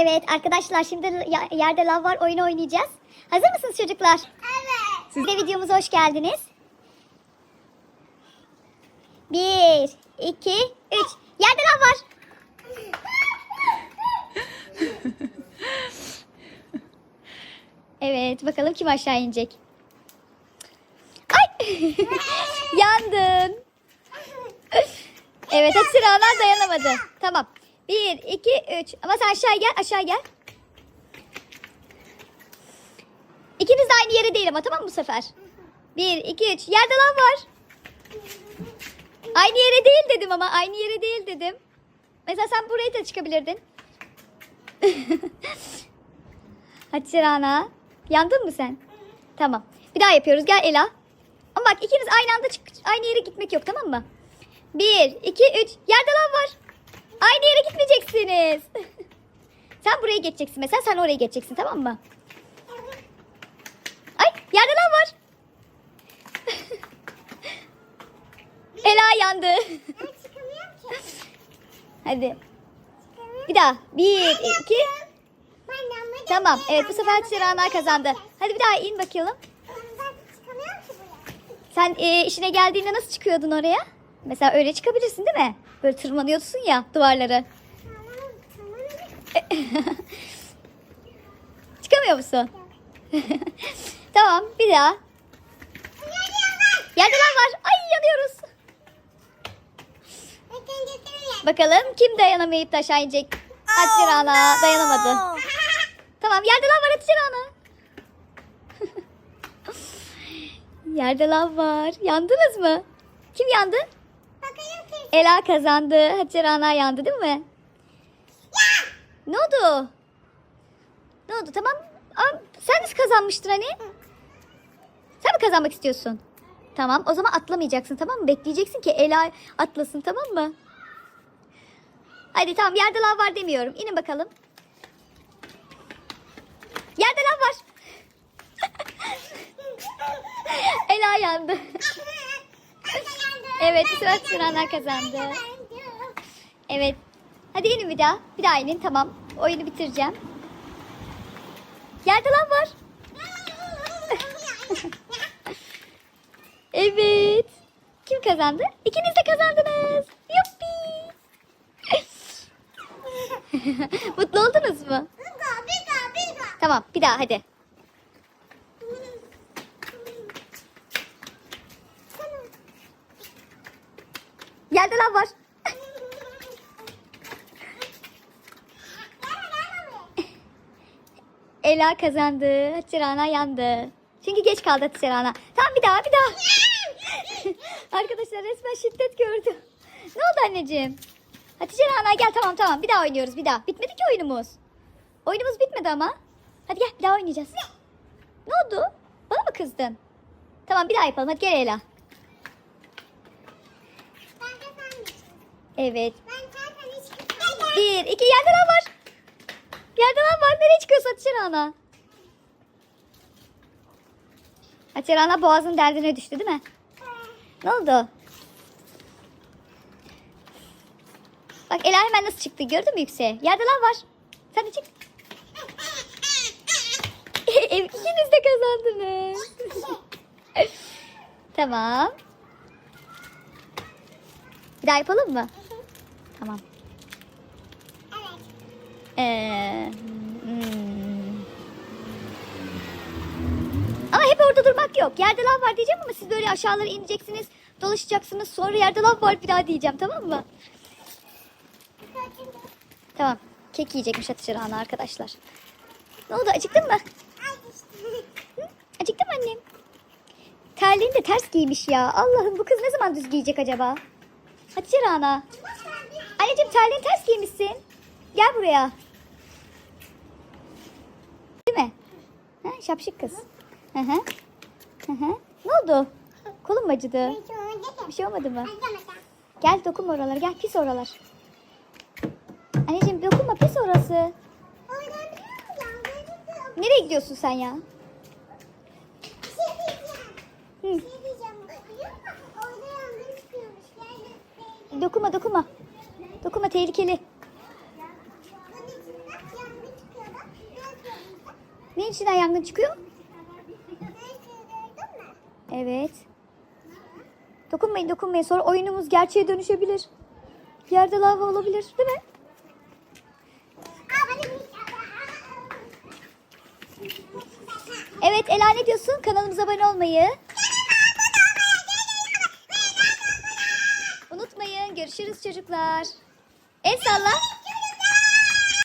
Evet arkadaşlar şimdi yerde lav var oyunu oynayacağız. Hazır mısınız çocuklar? Evet. Siz de videomuza hoş geldiniz. Bir, iki, üç. Yerde lav var. Evet bakalım kim aşağı inecek. Ay! Yandın. Evet hepsi Rana dayanamadı. Tamam. Bir, iki, üç. Ama sen aşağı gel aşağı gel. İkiniz de aynı yere değil ama tamam mı bu sefer? Bir, iki, üç. Yerde lan var. Aynı yere değil dedim ama aynı yere değil dedim. Mesela sen buraya da çıkabilirdin. Hatice Rana. Yandın mı sen? Tamam. Bir daha yapıyoruz. Gel Ela. Ama bak ikiniz aynı anda çık aynı yere gitmek yok tamam mı? Bir, iki, üç. Yerde lan var. Aynı yere gitmeyeceksiniz. sen buraya geçeceksin mesela. Sen oraya geçeceksin tamam mı? Ay yerde lan var. Ela yandı. Hadi. Bir daha. Bir, iki. Tamam. Evet bu sefer Hatice Rana kazandı. Hadi bir daha in bakalım. Sen e, işine geldiğinde nasıl çıkıyordun oraya? Mesela öyle çıkabilirsin değil mi? Böyle tırmanıyorsun ya tamam. Çıkamıyor musun? tamam bir daha. Yerde lan var. Ay yanıyoruz. Bakalım kim dayanamayıp da aşağı inecek? Hatice Rana dayanamadı. Tamam yerde lan var Hatice Rana. yerde lan var. Yandınız mı? Kim yandı? Ela kazandı. Hatice Rana yandı değil mi? Ne oldu? Ne oldu? Tamam. Ama sen nasıl kazanmıştın hani? Sen mi kazanmak istiyorsun? Tamam. O zaman atlamayacaksın tamam mı? Bekleyeceksin ki Ela atlasın tamam mı? Hadi tamam. Yerde lav var demiyorum. İnin bakalım. Yerde lav var. Ela yandı. Evet, sefer Sırana kazandı. Evet. Hadi inin bir daha. Bir daha inin. Tamam. Oyunu bitireceğim. Yerde lan var. Evet. Kim kazandı? İkiniz de kazandınız. Yuppi. Mutlu oldunuz mu? Tamam. Bir daha hadi. Yerde lan var. Ela kazandı. Hatice Rana yandı. Çünkü geç kaldı Hatice Rana. Tamam bir daha bir daha. Arkadaşlar resmen şiddet gördüm. Ne oldu anneciğim? Hatice Rana gel tamam tamam bir daha oynuyoruz bir daha. Bitmedi ki oyunumuz. Oyunumuz bitmedi ama. Hadi gel bir daha oynayacağız. Ne oldu? Bana mı kızdın? Tamam bir daha yapalım hadi gel Ela. Evet. Bir, iki yerde lan var. Yerde lan var. Nereye çıkıyorsun Hatice Rana? Hatice Rana boğazın derdine düştü değil mi? Ne oldu? Bak Ela hemen nasıl çıktı gördün mü yükseğe? Yerde lan var. Sen de çık. Ev ikiniz de kazandınız. tamam. Bir daha yapalım mı? Tamam. Ee, hmm. Ama hep orada durmak yok. Yerde lav var diyeceğim ama siz böyle aşağılara ineceksiniz, dolaşacaksınız. Sonra yerde lav var bir daha diyeceğim tamam mı? Tamam. Kek yiyecekmiş Hatice Rana arkadaşlar. Ne oldu acıktın mı? Hı? Acıktın mı annem? Terliğini de ters giymiş ya. Allah'ım bu kız ne zaman düz giyecek acaba? Hatice Rana. Terliğini ters giymişsin. Gel buraya. Değil mi? Ha, şapşık kız. Hı hı. Hı hı. Ne oldu? Kolun mu acıdı? Bir şey olmadı mı? Gel dokunma oralara. Gel pis oralar. Anneciğim dokunma pis orası. Nereye gidiyorsun sen ya? Hı. Dokunma dokunma. Dokunma tehlikeli. Ne içinden yangın çıkıyor? Evet. Dokunmayın dokunmayın. Sonra oyunumuz gerçeğe dönüşebilir. Yerde lava olabilir değil mi? Evet Ela ne diyorsun? Kanalımıza abone olmayı. Unutmayın. Görüşürüz çocuklar. El.